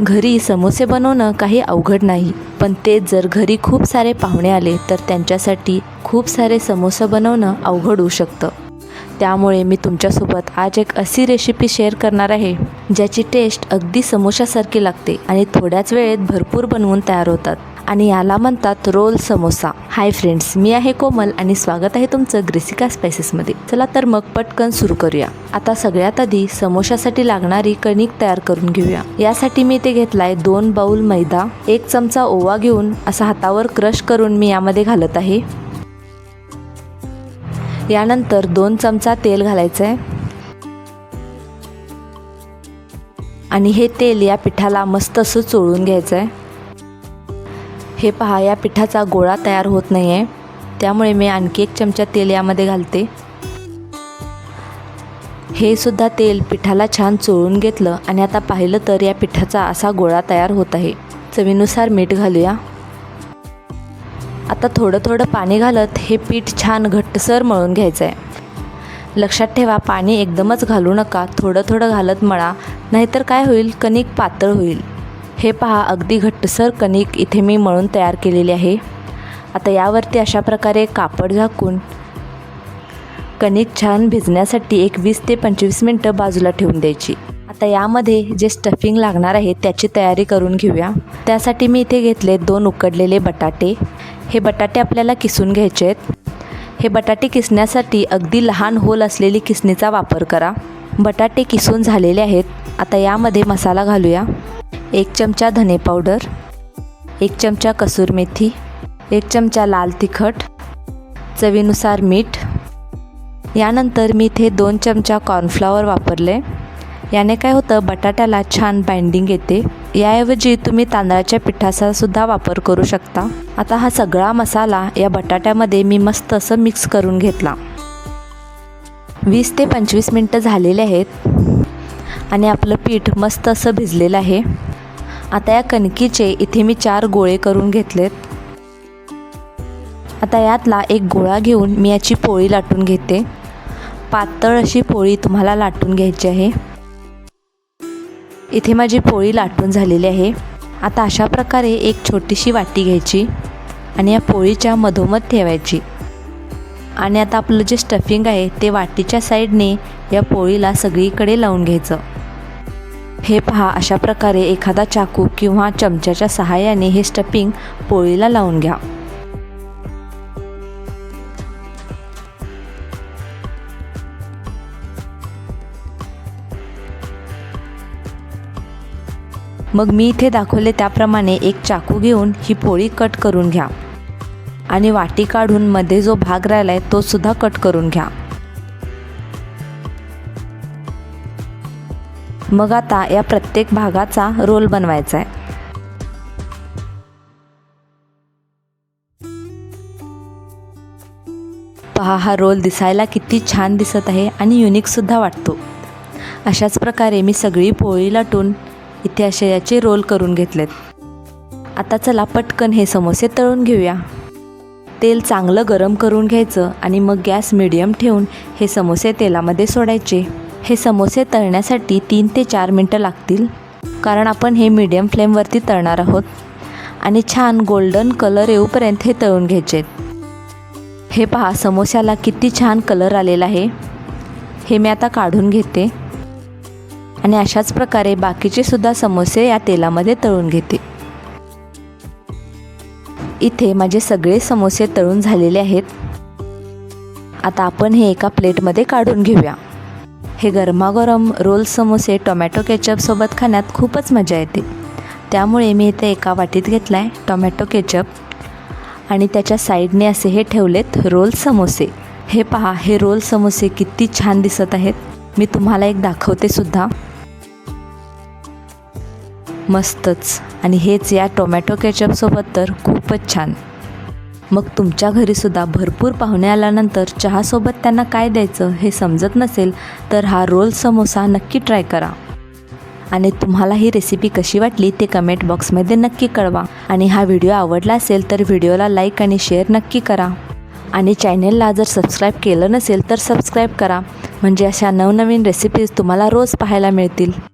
घरी समोसे बनवणं काही अवघड नाही. पण तेच जर घरी खूप सारे पाहुणे आले तर त्यांच्यासाठी खूप सारे समोसे बनवणं अवघड होऊ शकतं. त्यामुळे मी तुमच्यासोबत आज एक अशी रेसिपी शेअर करणार आहे ज्याची टेस्ट अगदी समोशासारखी लागते आणि थोड्याच वेळेत भरपूर बनवून तयार होतात. आणि याला म्हणतात रोल समोसा. हाय फ्रेंड्स मी आहे कोमल आणि स्वागत आहे तुमचं ग्रेसिका स्पायसेसमध्ये. चला तर मग पटकन सुरू करूया. आता सगळ्यात आधी समोशासाठी लागणारी कणिक तयार करून घेऊया. यासाठी मी ते घेतलाय दोन बाऊल मैदा एक चमचा ओवा घेऊन असा हातावर क्रश करून मी यामध्ये घालत आहे. यानंतर दोन चमचा तेल घालायचं आहे आणि हे तेल या पिठाला मस्त असं चोळून घ्यायचं आहे हे पहा या पिठाचा गोळा तयार होत नाही आहे त्यामुळे मी आणखी एक चमचा तेल यामध्ये घालते. हे सुद्धा तेल पिठाला छान चोळून घेतलं आणि आता पाहिलं तर या पिठाचा असा गोळा तयार होत आहे. चवीनुसार मीठ घालूया. आता थोडं थोडं पाणी घालत हे पीठ छान घट्टसर मळून घ्यायचं आहे लक्षात ठेवा पाणी एकदमच घालू नका. थोडं थोडं घालत मळा. नाहीतर काय होईल? कणिक पातळ होईल. हे पहा अगदी घट्टसर कणिक इथे मी मळून तयार केलेली आहे. आता यावरती अशा प्रकारे कापड झाकून कणिक छान भिजण्यासाठी एक वीस ते पंचवीस मिनटं बाजूला ठेवून द्यायची. आता यामध्ये जे स्टफिंग लागणार आहे त्याची तयारी करून घेऊया. त्यासाठी मी इथे घेतले दोन उकडलेले बटाटे. हे बटाटे आपल्याला किसून घ्यायचे आहेत. हे बटाटे किसण्यासाठी अगदी लहान होल असलेली किसणीचा वापर करा. बटाटे किसून झालेले आहेत. आता यामध्ये मसाला घालूया. एक चमचा धने पावडर एक चमचा कसूर मेथी एक चमचा लाल तिखट चवीनुसार मीठ. यानंतर मी इथे दोन चमचा कॉर्नफ्लॉवर वापरले. याने काय होतं बटाट्याला छान बाइंडिंग येते. याऐवजी तुम्ही तांदळाच्या पिठाचा सुद्धा वापर करू शकता. आता हा सगळा मसाला या बटाट्यामध्ये मी मस्त असं मिक्स करून घेतला. वीस ते पंचवीस मिनटं झालेले आहेत. आणि आपलं पीठ मस्त असं भिजलेलं आहे. आता या कणकीचे इथे मी चार गोळे करून घेतलेत. आता यातला एक गोळा घेऊन मी याची पोळी लाटून घेते. पातळ अशी पोळी तुम्हाला लाटून घ्यायची आहे. इथे माझी पोळी लाटून झालेली आहे. आता अशा प्रकारे एक छोटीशी वाटी घ्यायची आणि या पोळीच्या मधोमध ठेवायची. आणि आता आपलं जे स्टफिंग आहे ते वाटीच्या साईडने या पोळीला सगळीकडे लावून घ्यायचं. हे पहा अशा प्रकारे एखादा चाकू किंवा चमच्याच्या सहाय्याने हे स्टफिंग पोळीला लावून घ्या. मग मी इथे दाखवले त्याप्रमाणे एक चाकू घेऊन ही पोळी कट करून घ्या. आणि वाटी काढून मध्ये जो भाग राहिला आहे तो सुद्धा कट करून घ्या. मग आता या प्रत्येक भागाचा रोल बनवायचा आहे पहा हा रोल दिसायला किती छान दिसत आहे आणि युनिकसुद्धा वाटतो. अशाच प्रकारे मी सगळी पोळी लाटून इथे असे याचे रोल करून घेतलेत. आता चला पटकन हे समोसे तळून घेऊया. तेल चांगलं गरम करून घ्यायचं आणि मग गॅस मिडियम ठेवून हे समोसे तेलामध्ये सोडायचे. हे समोसे तळण्यासाठी तीन ते चार मिनटं लागतील कारण आपण हे मीडियम फ्लेमवरती तळणार आहोत. आणि छान गोल्डन कलर येऊपर्यंत हे तळून घ्यायचे. हे पहा समोस्याला किती छान कलर आलेला आहे. हे मी आता काढून घेते. आणि अशाच प्रकारे बाकीचे सुद्धा समोसे या तेलामध्ये तळून घेते. इथे माझे सगळे समोसे तळून झालेले आहेत. आता आपण हे एका प्लेटमध्ये काढून घेऊया. हे गरमागरम रोल समोसे टोमॅटो केचपसोबत खाण्यात खूपच मजा येते. त्यामुळे मी इथे एका वाटीत घेतला आहे टोमॅटो केचप. आणि त्याच्या साईडने असे हे ठेवलेत रोल समोसे. हे पहा हे रोल समोसे किती छान दिसत आहेत. मी तुम्हाला एक दाखवते सुद्धा. मस्तच. आणि हेच या टोमॅटो केचपसोबत तर खूपच छान. मग तुमच्या घरीसुद्धा भरपूर पाहुणे आल्यानंतर चहासोबत त्यांना काय द्यायचं हे समजत नसेल तर हा रोल समोसा नक्की ट्राय करा. आणि तुम्हाला ही रेसिपी कशी वाटली ते कमेंट बॉक्समध्ये नक्की कळवा. आणि हा व्हिडिओ आवडला असेल तर व्हिडिओला लाईक आणि शेअर नक्की करा. आणि चॅनेलला जर सबस्क्राईब केलं नसेल तर सबस्क्राईब करा. म्हणजे अशा नवनवीन रेसिपीज तुम्हाला रोज पाहायला मिळतील.